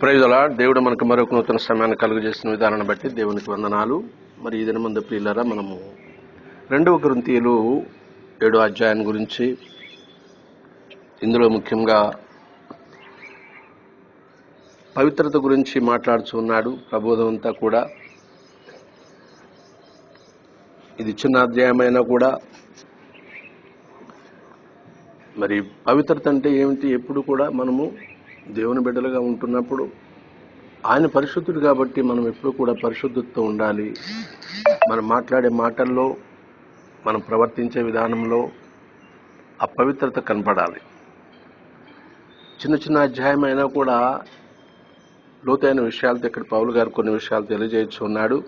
ప్రైజలా దేవుడు మనకు మరొక నూతన సమయాన్ని కలుగజేసిన విధానాన్ని బట్టి దేవునికి వందనాలు. మరి ఈ దినమందు ప్రియులరా మనము రెండవ గ్రంథీయులు ఏడో అధ్యాయం గురించి ఇందులో ముఖ్యంగా పవిత్రత గురించి మాట్లాడుతూ ఉన్నాడు. ప్రబోధం అంతా కూడా ఇది చిన్న అధ్యాయమైనా కూడా. మరి పవిత్రత అంటే ఏమిటి? ఎప్పుడు కూడా మనము దేవుని బిడ్డలుగా ఉంటున్నప్పుడు ఆయన పరిశుద్ధుడు కాబట్టి మనం ఎప్పుడు కూడా పరిశుద్ధతతో ఉండాలి. మనం మాట్లాడే మాటల్లో మనం ప్రవర్తించే విధానంలో అపవిత్రత కనపడాలి. చిన్న చిన్న అధ్యాయం అయినా కూడా లోతైన విషయాలతో ఇక్కడ పౌలు గారు కొన్ని విషయాలు తెలియజేయచ్చు ఉన్నాడు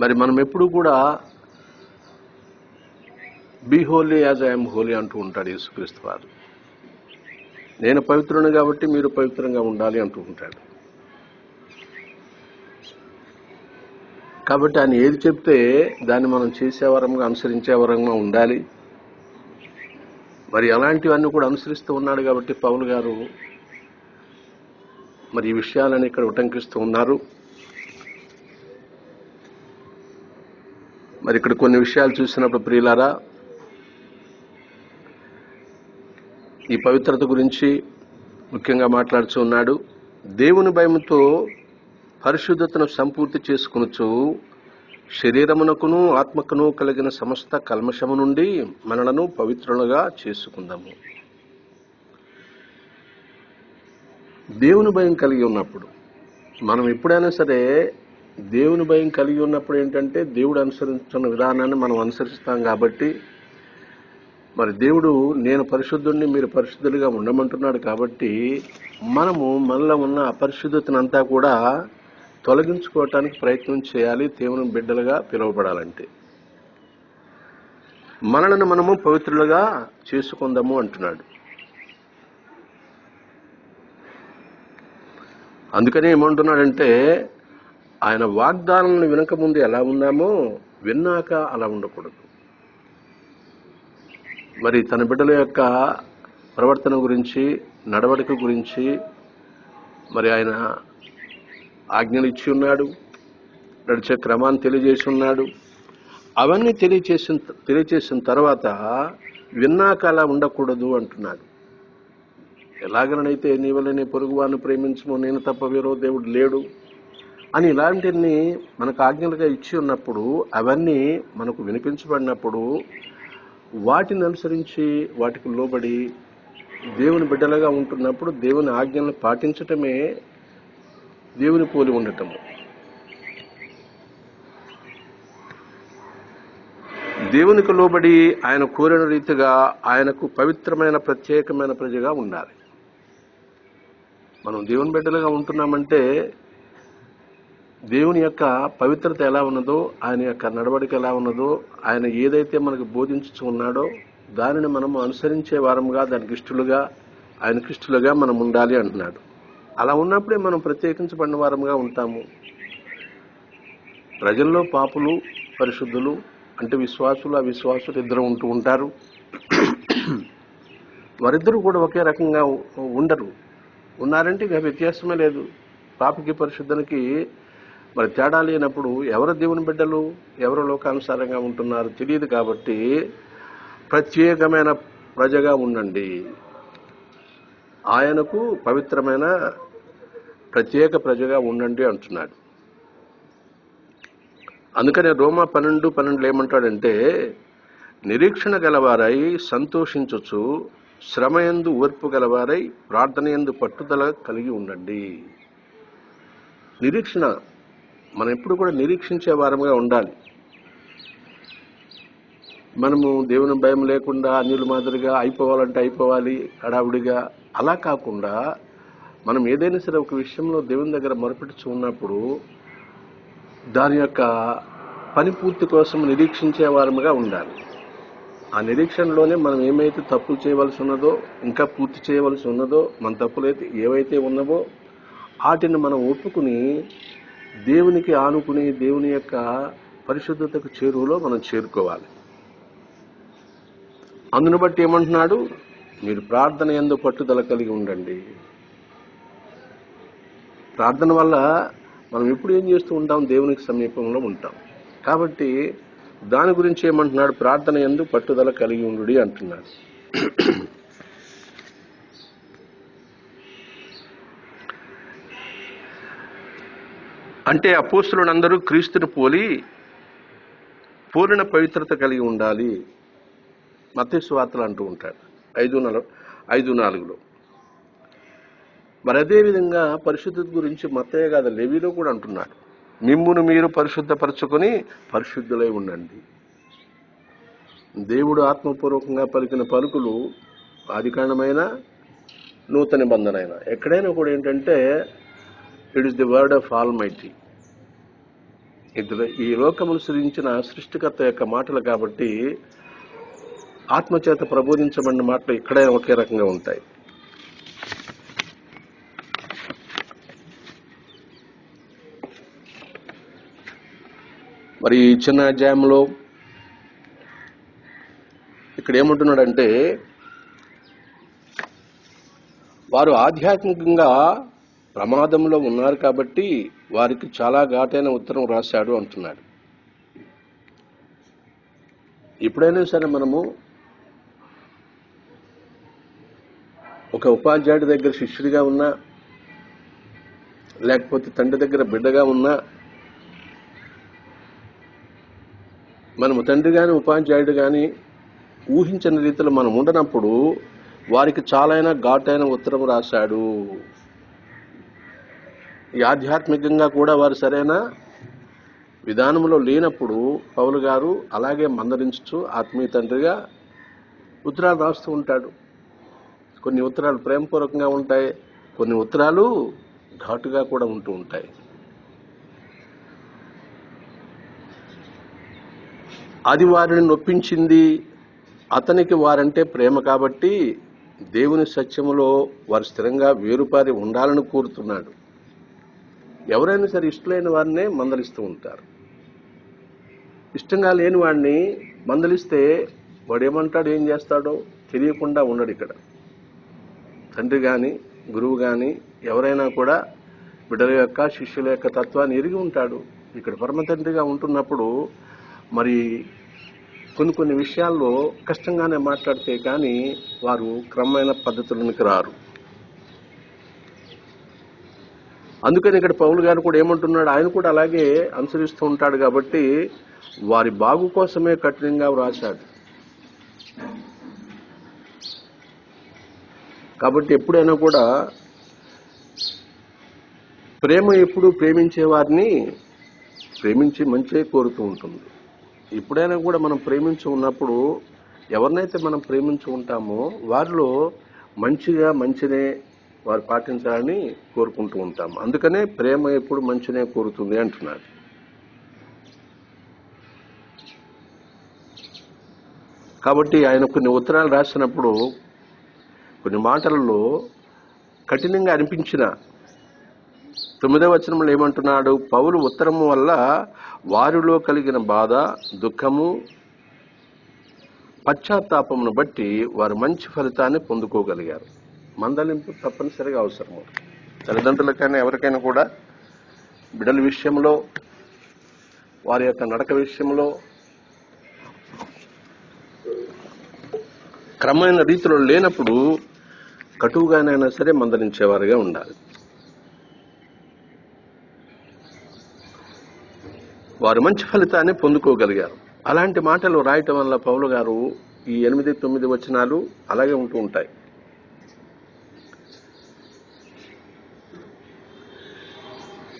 మరి మనం ఎప్పుడు కూడా be holy as I am holy అంటూ ఉంటాడు యేసుక్రీస్తు వారు. నేను పవిత్రుని కాబట్టి మీరు పవిత్రంగా ఉండాలి అంటూ ఉంటాడు. కాబట్టి ఆయన ఏది చెప్తే దాన్ని మనం చేసే వరంగా అనుసరించే ఉండాలి. మరి అలాంటివన్నీ కూడా అనుసరిస్తూ ఉన్నాడు కాబట్టి పౌలు గారు మరి ఈ విషయాలను ఇక్కడ ఉటంకిస్తూ ఉన్నారు. మరి ఇక్కడ కొన్ని విషయాలు చూసినప్పుడు ప్రియులారా ఈ పవిత్రత గురించి ముఖ్యంగా మాట్లాడుతూ ఉన్నాడు. దేవుని భయముతో పరిశుద్ధతను సంపూర్తి చేసుకునొచ్చు శరీరమునకును ఆత్మకును కలిగిన సమస్త కల్మషము నుండి మనలను పవిత్రులుగా చేసుకుందాము. దేవుని భయం కలిగి ఉన్నప్పుడు మనం ఎప్పుడైనా సరే దేవుని భయం కలిగి ఉన్నప్పుడు ఏంటంటే దేవుడు అనుసరించిన విధానాన్ని మనం అనుసరిస్తాం కాబట్టి మరి దేవుడు నేను పరిశుద్ధుడిని మీరు పరిశుద్ధులుగా ఉండమంటున్నాడు కాబట్టి మనము మనలో ఉన్న అపరిశుద్ధతనంతా కూడా తొలగించుకోవటానికి ప్రయత్నం చేయాలి దేవుని బిడ్డలుగా పిలువబడాలంటే. మనలను మనము పవిత్రులుగా చేసుకుందాము అంటున్నాడు. అందుకని ఏమంటున్నాడంటే ఆయన వాగ్దానాలను వినక ముందు ఎలా ఉందామో విన్నాక అలా ఉండకూడదు. మరి తన బిడ్డల యొక్క ప్రవర్తన గురించి నడవడిక గురించి మరి ఆయన ఆజ్ఞలు ఇచ్చి ఉన్నాడు నడిచే క్రమాన్ని తెలియజేసి ఉన్నాడు. అవన్నీ తెలియచేసిన తెలియచేసిన తర్వాత విన్నాక అలా ఉండకూడదు అంటున్నాడు. ఎలాగనైతే నీ వల్ల నీ ప్రేమించము నేను తప్ప వేరో దేవుడు లేడు అని ఇలాంటివన్నీ మనకు ఆజ్ఞలుగా ఇచ్చి ఉన్నప్పుడు అవన్నీ మనకు వినిపించబడినప్పుడు వాటిని అనుసరించి వాటికి లోబడి దేవుని బిడ్డలుగా ఉంటున్నప్పుడు దేవుని ఆజ్ఞలను పాటించటమే దేవుని పోలి ఉండటము. దేవునికి లోబడి ఆయన కోరిన రీతిగా ఆయనకు పవిత్రమైన ప్రత్యేకమైన ప్రజగా ఉండాలి. మనం దేవుని బిడ్డలుగా ఉంటున్నామంటే దేవుని యొక్క పవిత్రత ఎలా ఉన్నదో ఆయన యొక్క నడవడిక ఎలా ఉన్నదో ఆయన ఏదైతే మనకు బోధించుతూ ఉన్నాడో దానిని మనం అనుసరించే వారముగా దానికి ఇష్టలుగా ఆయనకి ఇష్టలుగా మనం ఉండాలి అంటున్నాడు. అలా ఉన్నప్పుడే మనం ప్రత్యేకించబడిన వారముగా ఉంటాము. ప్రజల్లో పాపులు పరిశుద్ధులు అంటే విశ్వాసులు అవిశ్వాసులు ఇద్దరు ఉంటూ ఉంటారు. వారిద్దరూ కూడా ఒకే రకంగా ఉండరు. ఉన్నారంటే ఇక వ్యత్యాసమే లేదు. పాపికి పరిశుద్ధనికి మరి తేడా లేనప్పుడు ఎవరు దేవుని బిడ్డలు? ఎవరు లోకానుసారంగా ఉంటున్నారు? తెలియదు కాబట్టి ప్రత్యేకమైన ప్రజగా ఉండండి. ఆయనకు పవిత్రమైన ప్రత్యేక ప్రజగా ఉండండి అంటున్నాడు. అందుకనే రోమా పన్నెండు పన్నెండులో ఏమంటాడంటే నిరీక్షణ గలవారై సంతోషించచ్చు శ్రమయందు ఓర్పు గలవారై ప్రార్థనయందు పట్టుదల కలిగి ఉండండి. నిరీక్షణ మనం ఎప్పుడు కూడా నిరీక్షించే వారంగా ఉండాలి. మనము దేవుని భయం లేకుండా అన్యుల మాదిరిగా అయిపోవాలంటే అయిపోవాలి హడావుడిగా. అలా కాకుండా మనం ఏదైనా సరే ఒక విషయంలో దేవుని దగ్గర మొరపెట్టుచు ఉన్నప్పుడు దాని యొక్క పని పూర్తి కోసం నిరీక్షించే వారముగా ఉండాలి. ఆ నిరీక్షణలోనే మనం ఏమైతే తప్పులు చేయవలసి ఉన్నదో ఇంకా పూర్తి చేయవలసి ఉన్నదో మన తప్పులైతే ఏవైతే ఉన్నవో వాటిని మనం ఒప్పుకుని దేవునికి ఆనుకుని దేవుని యొక్క పరిశుద్ధతకు చేరువలో మనం చేరుకోవాలి. అందును బట్టి ఏమంటున్నాడు? మీరు ప్రార్థన ఎందు పట్టుదల కలిగి ఉండండి. ప్రార్థన వల్ల మనం ఎప్పుడు ఏం చేస్తూ ఉంటాం? దేవునికి సమీపంలో ఉంటాం. కాబట్టి దాని గురించి ఏమంటున్నాడు? ప్రార్థన ఎందు పట్టుదల కలిగి ఉండు అంటున్నాడు. అంటే అపోస్తులందరూ క్రీస్తుని పోలి పూర్ణ పవిత్రత కలిగి ఉండాలి. మత్స్వార్తలు అంటూ ఉంటాడు. ఐదు నల ఐదు నాలుగులో. మరి అదేవిధంగా పరిశుద్ధత గురించి మత్తయ్య కాదు లెవిలో కూడా అంటున్నాడు. మిమ్మును మీరు పరిశుద్ధపరచుకొని పరిశుద్ధులై ఉండండి. దేవుడు ఆత్మపూర్వకంగా పలికిన పలుకులు అధికారమైన నూతన బంధనైనా ఎక్కడైనా కూడా ఏంటంటే it is the word of almighty ఇది ఈ లోకమును సృజించిన సృష్టికర్త యొక్క మాటలు కాబట్టి ఆత్మచేత ప్రబోధించబడిన మాటలు ఇక్కడైనా ఒకే రకంగా ఉంటాయి. మరి ఈ చిన్న అధ్యాయంలో ఇక్కడ ఏమంటున్నాడంటే వారు ఆధ్యాత్మికంగా ప్రమాదంలో ఉన్నారు కాబట్టి వారికి చాలా ఘాటైన ఉత్తరం రాశాడు అంటున్నాడు. ఎప్పుడైనా సరే మనము ఒక ఉపాధ్యాయుడి దగ్గర శిష్యుడిగా ఉన్నా లేకపోతే తండ్రి దగ్గర బిడ్డగా ఉన్నా మనము తండ్రి కానీ ఉపాధ్యాయుడు కానీ ఊహించని రీతిలో మనం ఉండనప్పుడు వారికి చాలైన ఘాటైన ఉత్తరం రాశాడు. ఈ ఆధ్యాత్మికంగా కూడా వారు సరైన విధానంలో లేనప్పుడు పౌలు గారు అలాగే మందరించుతూ ఆత్మీయ తండ్రిగా ఉత్తరాలు రాస్తూ ఉంటాడు. కొన్ని ఉత్తరాలు ప్రేమపూర్వకంగా ఉంటాయి కొన్ని ఉత్తరాలు ఘాటుగా కూడా ఉంటూ ఉంటాయి. అది వారిని నొప్పించింది. అతనికి వారంటే ప్రేమ కాబట్టి దేవుని సత్యములో వారు స్థిరంగా వేరుపారి ఉండాలని కోరుతున్నాడు. ఎవరైనా సరే ఇష్టమైన వారినే మందలిస్తూ ఉంటారు. ఇష్టంగా లేని వాడిని మందలిస్తే వాడు ఏమంటాడు ఏం చేస్తాడో తెలియకుండా ఉండడు ఇక్కడ. తండ్రి కానీ గురువు కానీ ఎవరైనా కూడా బిడ్డల యొక్క శిష్యుల యొక్క తత్వాన్ని ఎరిగి ఉంటాడు. ఇక్కడ పరమ తండ్రిగా ఉంటున్నప్పుడు మరి కొన్ని కొన్ని విషయాల్లో కష్టంగానే మాట్లాడితే కానీ వారు క్రమమైన పద్ధతులకు రారు. అందుకని ఇక్కడ పౌలు గారు కూడా ఏమంటున్నాడు? ఆయన కూడా అలాగే అనుసరిస్తూ ఉంటాడు కాబట్టి వారి బాగు కోసమే కఠినంగా వ్రాశాడు. కాబట్టి ఎప్పుడైనా కూడా ప్రేమ ఎప్పుడు ప్రేమించే వారిని ప్రేమించి మంచి కోరుతూ ఉంటుంది. ఎప్పుడైనా కూడా మనం ప్రేమించి ఉన్నప్పుడు ఎవరినైతే మనం ప్రేమించి ఉంటామో వారిలో మంచిగా మంచినే వారు పాటించాలని కోరుకుంటూ ఉంటాం. అందుకనే ప్రేమ ఎప్పుడు మంచినే కోరుతుంది అంటున్నారు. కాబట్టి ఆయన కొన్ని ఉత్తరాలు రాసినప్పుడు కొన్ని మాటలలో కఠినంగా అనిపించిన తొమ్మిదవ వచనంలో ఏమంటున్నాడు? పౌలు ఉత్తరము వల్ల వారిలో కలిగిన బాధ దుఃఖము పశ్చాత్తాపమును బట్టి వారు మంచి ఫలితాన్ని పొందుకోగలిగారు. మందలింపు తప్పనిసరిగా అవసరము. తల్లిదండ్రులకైనా ఎవరికైనా కూడా బిడ్డల విషయంలో వారి యొక్క నడక విషయంలో క్రమమైన రీతిలో లేనప్పుడు కటువుగానైనా సరే మందలించేవారుగా ఉండాలి. వారు మంచి ఫలితాన్ని పొందుకోగలిగారు. అలాంటి మాటలు రాయటం వల్ల పౌలు గారు ఈ ఎనిమిది తొమ్మిది వచనాలు అలాగే ఉంటూ ఉంటాయి.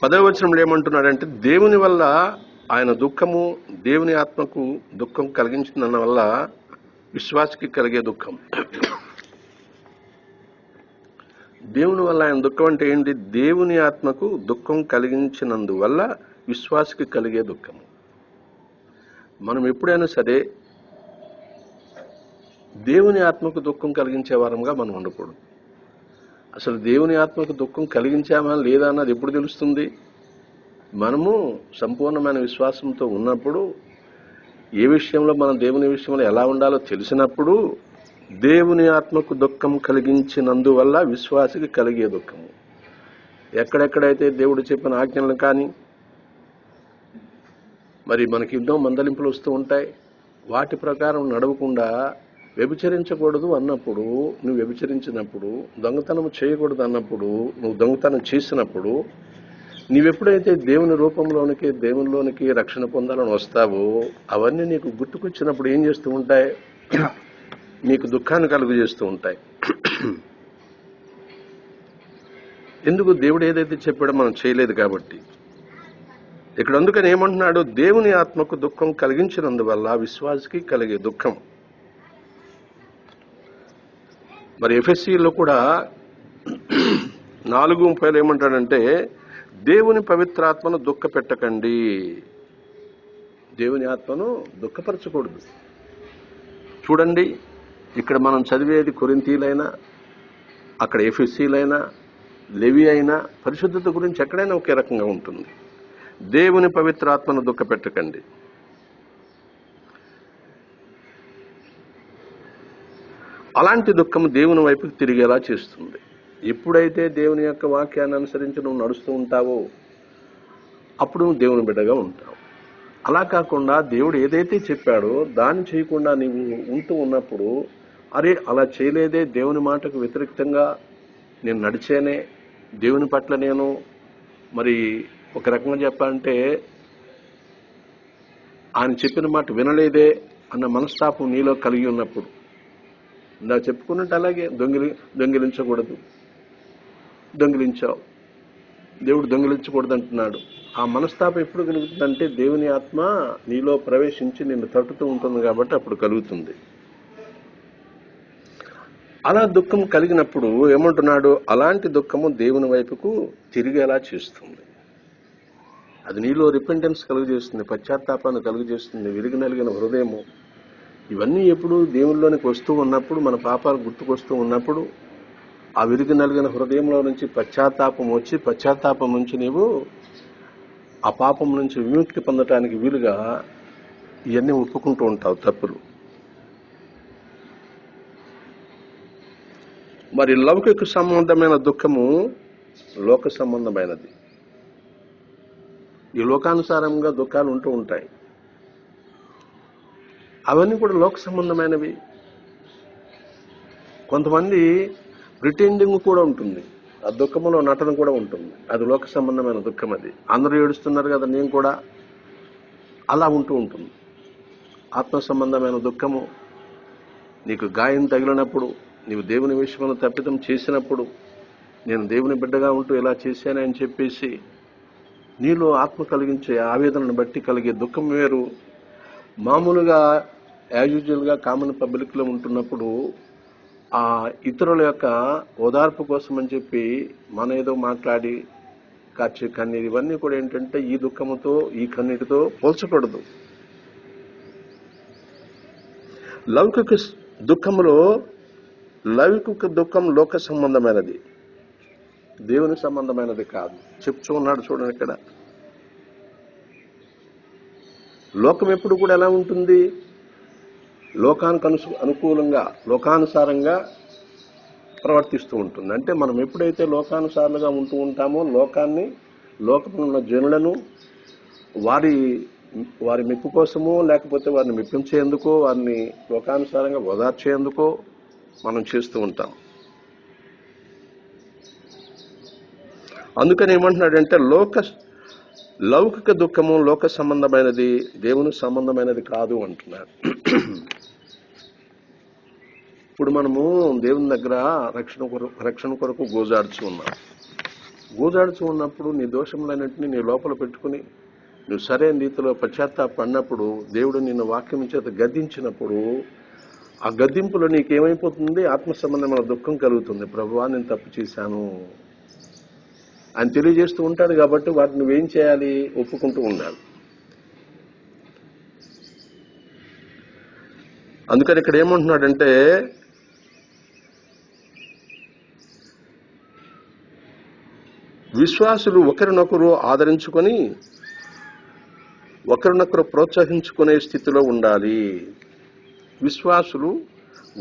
పదవ వచనంలో ఏమంటున్నాడంటే దేవుని వల్ల ఆయన దుఃఖము దేవుని ఆత్మకు దుఃఖం కలిగించిందన్న వల్ల విశ్వాసకి కలిగే దుఃఖం. దేవుని వల్ల ఆయన దుఃఖం అంటే ఏంటి? దేవుని ఆత్మకు దుఃఖం కలిగించినందువల్ల విశ్వాసకి కలిగే దుఃఖం మనం ఎప్పుడైనా సరే దేవుని ఆత్మకు దుఃఖం కలిగించే వారంగా మనం ఉండకూడదు. అసలు దేవుని ఆత్మకు దుఃఖం కలిగించామా లేదా అన్నది ఎప్పుడు తెలుస్తుంది? మనము సంపూర్ణమైన విశ్వాసంతో ఉన్నప్పుడు ఏ విషయంలో మనం దేవుని విషయంలో ఎలా ఉండాలో తెలిసినప్పుడు దేవుని ఆత్మకు దుఃఖం కలిగించినందువల్ల విశ్వాసికి కలిగే దుఃఖము ఎక్కడెక్కడైతే దేవుడు చెప్పిన ఆజ్ఞలను కానీ మరి మనకి ఎన్నో మందలింపులు వస్తూ ఉంటాయి. వాటి ప్రకారం నడవకుండా వ్యభిచరించకూడదు అన్నప్పుడు నువ్వు వ్యభిచరించినప్పుడు దొంగతనం చేయకూడదు అన్నప్పుడు నువ్వు దొంగతనం చేసినప్పుడు నీవెప్పుడైతే దేవుని రూపంలోనికి దేవునిలోనికి రక్షణ పొందాలని వస్తావో అవన్నీ నీకు గుర్తుకొచ్చినప్పుడు ఏం చేస్తూ ఉంటాయి? నీకు దుఃఖాన్ని కలుగు చేస్తూ ఉంటాయి. ఎందుకు దేవుడు ఏదైతే చెప్పాడో మనం చేయలేదు కాబట్టి? ఇక్కడ అందుకని ఏమంటున్నాడు? దేవుని ఆత్మకు దుఃఖం కలిగించినందువల్ల విశ్వాసకి కలిగే దుఃఖం. మరి ఎఫ్ఎస్సిలో కూడా నాలుగు ముప్పైలో ఏమంటాడంటే దేవుని పవిత్రాత్మను దుఃఖ పెట్టకండి దేవుని ఆత్మను దుఃఖపరచకూడదు. చూడండి ఇక్కడ మనం చదివేది కొరింతీలైనా అక్కడ ఎఫ్ఎస్సీలైనా లెవి అయినా పరిశుద్ధత గురించి ఎక్కడైనా ఒకే రకంగా ఉంటుంది. దేవుని పవిత్రాత్మను దుఃఖ అలాంటి దుఃఖం దేవుని వైపుకి తిరిగేలా చేస్తుంది. ఎప్పుడైతే దేవుని యొక్క వాక్యాన్ని అనుసరించి నువ్వు నడుస్తూ ఉంటావో అప్పుడు నువ్వు దేవుని బిడ్డగా ఉంటావు. అలా కాకుండా దేవుడు ఏదైతే చెప్పాడో దాన్ని చేయకుండా నీవు ఉంటూ ఉన్నప్పుడు అరే అలా చేయలేదే దేవుని మాటకు వ్యతిరేక్తంగా నేను నడిచేనే దేవుని పట్ల నేను మరి ఒక రకంగా చెప్పాలంటే ఆయన చెప్పిన మాట వినలేదే అన్న మనస్తాపం నీలో కలిగి ఉన్నప్పుడు ఇందా చెప్పుకున్నట్టు అలాగే దొంగిలి దొంగిలించకూడదు. దొంగిలించావు. దేవుడు దొంగిలించకూడదు అంటున్నాడు. ఆ మనస్తాపం ఎప్పుడు కలుగుతుందంటే దేవుని ఆత్మ నీలో ప్రవేశించి నిన్ను తట్టుతూ ఉంటుంది కాబట్టి అప్పుడు కలుగుతుంది. అలా దుఃఖం కలిగినప్పుడు ఏమంటున్నాడు? అలాంటి దుఃఖము దేవుని వైపుకు తిరిగేలా చేస్తుంది. అది నీలో రిపెంటెన్స్ కలుగజేస్తుంది పశ్చాత్తాపాన్ని కలుగజేస్తుంది విరిగి నలిగిన హృదయము. ఇవన్నీ ఎప్పుడు దేవుల్లోనికి వస్తూ ఉన్నప్పుడు మన పాపాలు గుర్తుకొస్తూ ఉన్నప్పుడు ఆ విరిగి నలిగిన హృదయంలో నుంచి పశ్చాత్తాపం వచ్చి పశ్చాత్తాపం నుంచి నీవు ఆ పాపం నుంచి విముక్తి పొందటానికి వీలుగా ఇవన్నీ ఒప్పుకుంటూ ఉంటావు తప్పులు. మరి లౌకిక సంబంధమైన దుఃఖము లోక సంబంధమైనది. ఈ లోకానుసారంగా దుఃఖాలు ఉంటూ ఉంటాయి. అవన్నీ కూడా లోక సంబంధమైనవి. కొంతమంది ప్రిటెండింగ్ కూడా ఉంటుంది. ఆ దుఃఖంలో నటన కూడా ఉంటుంది. అది లోక సంబంధమైన దుఃఖం అది. అందరూ ఏడుస్తున్నారు కదా నేను కూడా. అలా ఉంటూ ఉంటుంది. ఆత్మ సంబంధమైన దుఃఖము. నీకు గాయం తగిలినప్పుడు నీవు దేవుని విషయంలో తప్పితం చేసినప్పుడు నేను దేవుని బిడ్డగా ఉంటూ ఇలా చేశానని చెప్పేసి నీలో ఆత్మ కలిగించే ఆవేదనను బట్టి కలిగే దుఃఖం వేరు. మామూలుగా యాజ్ యూజువల్గా కామన్ పబ్లిక్లో ఉంటున్నప్పుడు ఆ ఇతరుల యొక్క ఓదార్పు కోసం అని చెప్పి మన ఏదో మాట్లాడి కార్చే కన్నీరు ఇవన్నీ కూడా ఏంటంటే ఈ దుఃఖముతో ఈ కన్నీటితో పోల్చకూడదు. లౌకిక దుఃఖంలో లౌకిక దుఃఖం లోక సంబంధమైనది. దేవుని సంబంధమైనది కాదు. చెప్తూ ఉన్నాడు చూడండి ఇక్కడ. లోకం ఎప్పుడు కూడా ఎలా ఉంటుంది? లోకానికి అను అనుకూలంగా లోకానుసారంగా ప్రవర్తిస్తూ ఉంటుంది. అంటే మనం ఎప్పుడైతే లోకానుసారులుగా ఉంటూ ఉంటామో లోకాన్ని లోకంలో ఉన్న జనులను వారి వారి మెప్పు కోసమో లేకపోతే వారిని మెప్పించేందుకో వారిని లోకానుసారంగా ఓదార్చేందుకో మనం చేస్తూ ఉంటాం. అందుకని ఏమంటున్నాడంటే లోక లౌకిక దుఃఖము లోక సంబంధమైనది దేవుని సంబంధమైనది కాదు అంటున్నాడు. ఇప్పుడు మనము దేవుని దగ్గర రక్షణ కొరకు రక్షణ కొరకు గోజాడుచు ఉన్నాం. గోజాడుచు ఉన్నప్పుడు నీ దోషములన్నింటినీ నీ లోపల పెట్టుకుని నువ్వు సరైన రీతిలో పశ్చాత్తాపడినప్పుడు దేవుడు నిన్ను వాక్యం చేత గద్దించినప్పుడు ఆ గద్దింపులో నీకేమైపోతుంది? ఆత్మ సంబంధమైన దుఃఖం కలుగుతుంది. ప్రభువా నేను తప్పు చేశాను. అని తెలియజేస్తూ ఉంటాడు కాబట్టి వాటిని నువ్వేం చేయాలి? ఒప్పుకుంటూ ఉండాలి. అందుకని ఇక్కడ ఏమంటున్నాడంటే విశ్వాసులు ఒకరినొకరు ఆదరించుకొని ఒకరినొకరు ప్రోత్సహించుకునే స్థితిలో ఉండాలి. విశ్వాసులు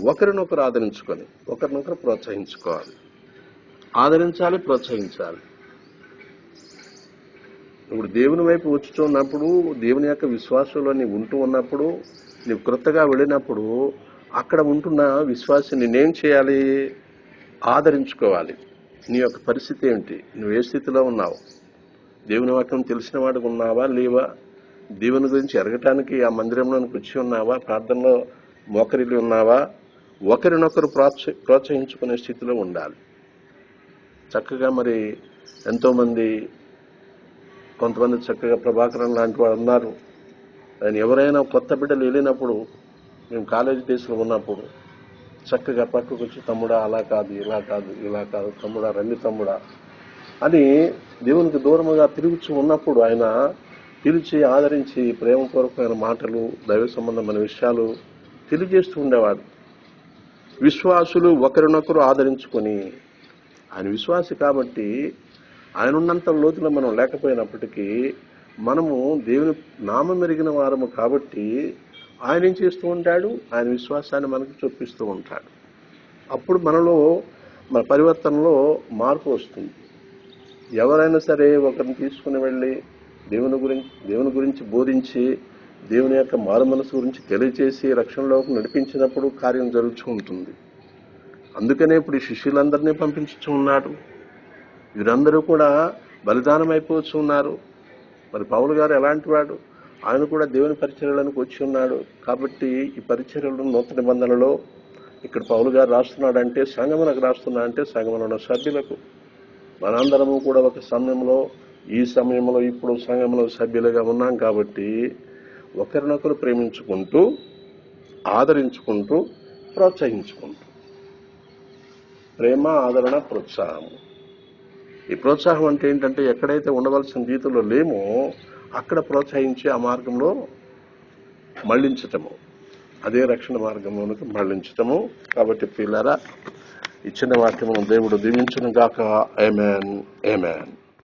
ఒకరినొకరు ఆదరించుకొని ఒకరినొకరు ప్రోత్సహించుకోవాలి. ఆదరించాలి ప్రోత్సహించాలి. ఇప్పుడు దేవుని వైపు వచ్చుతున్నప్పుడు దేవుని యొక్క విశ్వాసంలో నీవు ఉంటూ ఉన్నప్పుడు నీవు క్రొత్తగా వెళ్ళినప్పుడు అక్కడ ఉంటున్న విశ్వాసాన్ని నేనేం చేయాలి? ఆదరించుకోవాలి. నీ యొక్క పరిస్థితి ఏమిటి నువ్వు ఏ స్థితిలో ఉన్నావు? దేవుని వాక్యం తెలిసిన వాడికి ఉన్నావా లేవా? దేవుని గురించి ఎరగటానికి ఆ మందిరంలోనికి వచ్చి ఉన్నావా? ప్రార్థనలో మోకరిల్లి ఉన్నావా? ఒకరినొకరు ప్రోత్స ప్రోత్సహించుకునే స్థితిలో ఉండాలి. చక్కగా మరి ఎంతోమంది కొంతమంది చక్కగా ప్రభాకరన్ లాంటి వారు ఉన్నారు. ఆయన ఎవరైనా కొత్త బిడ్డలు వెళ్ళినప్పుడు మేము కాలేజీ డేస్లో ఉన్నప్పుడు చక్కగా పక్కకు వచ్చి తమ్ముడా అలా కాదు ఇలా కాదు ఇలా కాదు తమ్ముడా రండి తమ్ముడా అని దేవునికి దూరముగా తిరుగుతూ ఉన్నప్పుడు ఆయన పిలిచి ఆదరించి ప్రేమపూర్వకమైన మాటలు దైవ సంబంధమైన విషయాలు తెలియజేస్తూ ఉండేవాడు. విశ్వాసులు ఒకరినొకరు ఆదరించుకొని ఆయన విశ్వాసి కాబట్టి ఆయన ఉన్నంత లోతులో మనం లేకపోయినప్పటికీ మనము దేవుని నామం మెరిగిన వారము కాబట్టి ఆయన ఏం చేస్తూ ఉంటాడు? ఆయన విశ్వాసాన్ని మనకు చూపిస్తూ ఉంటాడు. అప్పుడు మనలో మన పరివర్తనలో మార్పు వస్తుంది. ఎవరైనా సరే ఒకరిని తీసుకుని వెళ్ళి దేవుని గురించి దేవుని గురించి బోధించి దేవుని యొక్క మారు మనసు గురించి తెలియచేసి రక్షణలోకి నడిపించినప్పుడు కార్యం జరుగుతూ ఉంటుంది. అందుకనే ఇప్పుడు ఈ శిష్యులందరినీ పంపించుతూ ఉన్నాడు. వీరందరూ కూడా బలిదానం అయిపోవచ్చు ఉన్నారు. మరి పౌలు గారు ఎలాంటి వాడు? ఆయన కూడా దేవుని పరిచర్యలకు వచ్చి ఉన్నాడు. కాబట్టి ఈ పరిచర్యలు నూతన నిబంధనలో ఇక్కడ పౌలు గారు రాస్తున్నాడంటే సంగమనకు రాస్తున్నా అంటే సంగమన ఉన్న సభ్యులకు. మనందరము కూడా ఒక సమయంలో ఈ సమయంలో ఇప్పుడు సంఘంలో సభ్యులుగా ఉన్నాం కాబట్టి ఒకరినొకరు ప్రేమించుకుంటూ ఆదరించుకుంటూ ప్రోత్సహించుకుంటూ. ప్రేమ ఆదరణ ప్రోత్సాహం ఈ ప్రోత్సాహం అంటే ఏంటంటే ఎక్కడైతే ఉండవలసిన రీతిలో లేమో అక్కడ ప్రోత్సహించి ఆ మార్గంలో మళ్ళించటము అదే రక్షణ మార్గంలోనికి మళ్ళించటము కాబట్టి పిల్లరా ఇచ్చిన వాక్యము దేవుడు దీవించును గాక ఏమేన్ ఏమేన్